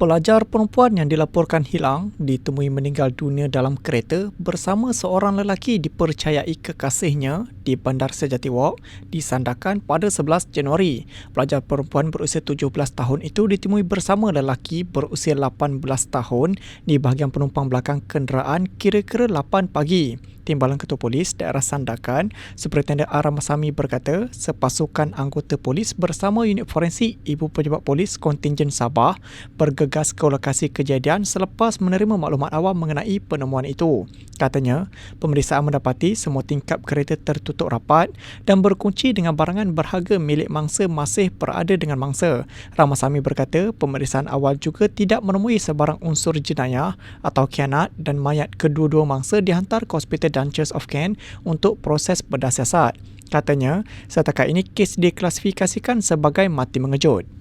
Pelajar perempuan yang dilaporkan hilang ditemui meninggal dunia dalam kereta bersama seorang lelaki dipercayai kekasihnya di Bandar Sejati Walk disandarkan pada 11 Januari. Pelajar perempuan berusia 17 tahun itu ditemui bersama lelaki berusia 18 tahun di bahagian penumpang belakang kenderaan kira-kira 8 pagi. Timbalan Ketua Polis Daerah Sandakan, Superintendent Aramasami berkata, sepasukan anggota polis bersama unit forensik Ibu Pejabat Polis Kontingen Sabah bergegas ke lokasi kejadian selepas menerima maklumat awal mengenai penemuan itu. Katanya, pemeriksaan mendapati semua tingkap kereta tertutup rapat dan berkunci dengan barangan berharga milik mangsa masih berada dengan mangsa. Ramasami berkata, pemeriksaan awal juga tidak menemui sebarang unsur jenayah atau kianat dan mayat kedua-dua mangsa dihantar ke hospital Duchess of Kent untuk proses bedah siasat. Katanya, setakat ini kes diklasifikasikan sebagai mati mengejut.